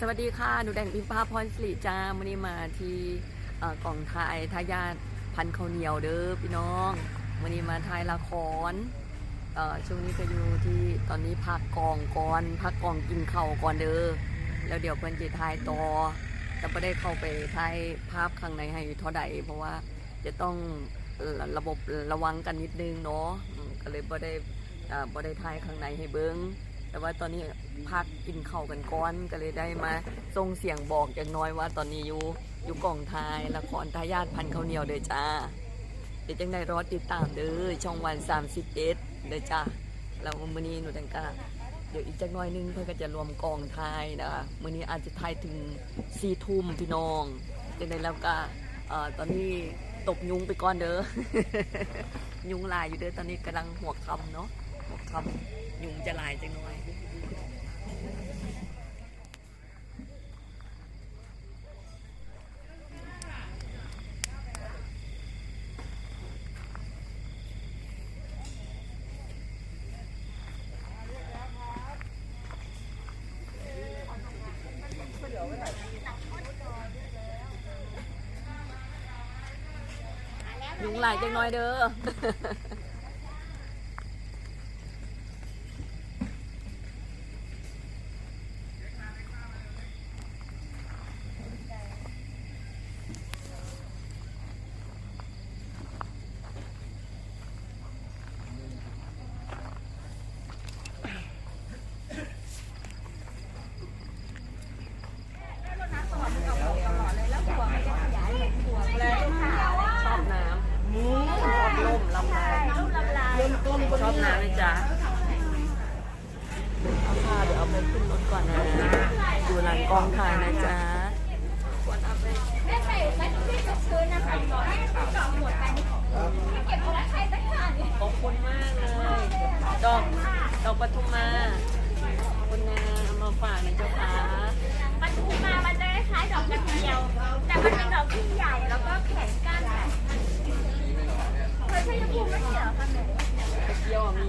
สวัสดีค่ะ หนูแดงพิมพาพรสิริจ้าวันนี้มาที่เอ่องถ่ายทายาทพันข้าวเหนียวเด้อพี่น้องวันนี้มาถ่ายละครช่วงนี้ก็อยู่ที่ตอนนี้พักกองก่อนพักกองกินข้าวก่อนเด้อแล้วเดี๋ยวเพิ่อนจะถ่ายต่อแต่ไม่ได้เข้าไปถ่ายภาพข้างในให้เท่าใดเพราะว่าจะต้องระบบระวังกันนิดนึงเนาะก็เลยบ่ได้เอ่อบ่ได้ถ่ายข้างในให้เบิ้ง แต่ว่าตอนนี้พักกินข้าวกันก่อนก็เลยได้มาส่งเสียงบอกอย่างน้อยว่าตอนนี้อยู่อยู่กองทายละครทายาทพันข้าวเหนียวเด้อจ้า เดี๋ยวจังได้รอติดตามเด้อช่องวัน 31เด้อจ้าแล้วมื้อนี้หนูแตงกาเดี๋ยวอีกจักหน้อยนึงเพื่อก็จะรวมกองทายนะคะมื้อนี้อาจจะทายถึง4ทุ่มพี่น้องจังได้แล้วก็เอ่อตอนนี้ตบยุงไปก่อนเด้อ ยุงลายอยู่เด้อตอนนี้กำลังหัวคำเนาะ หัวค่ำยุงจะลายจังน่อยยุงหลายจังน้อยเด้อ ชอบน้ำชอบล่มลำลาย ชอบน้ำเลยจ้ะเอาค่ะเดี๋ยวเอาไปขึ้นรถก่อนนะอยู่หลังกองถ่ายนะจ๊ะแม่ใส่ไว้ที่ตกพื้นนะคะให้เกาะหมดไปเก็บเอาไว้ใครสักอย่างเนี่ยขอบคุณมากเลยดอกดอกปทุมมาขอบคุณนะเอามาฝากนะเจ้าค่ะมันทูมามันจะคล้ายๆดอกกระเจียว แต่มันเป็นดอกที่ใหญ่แล้วก็แข็งก้านแบบเคยใช้ยาคูไม่ใช่เหรอคะแม่ตะ เกียวอะมี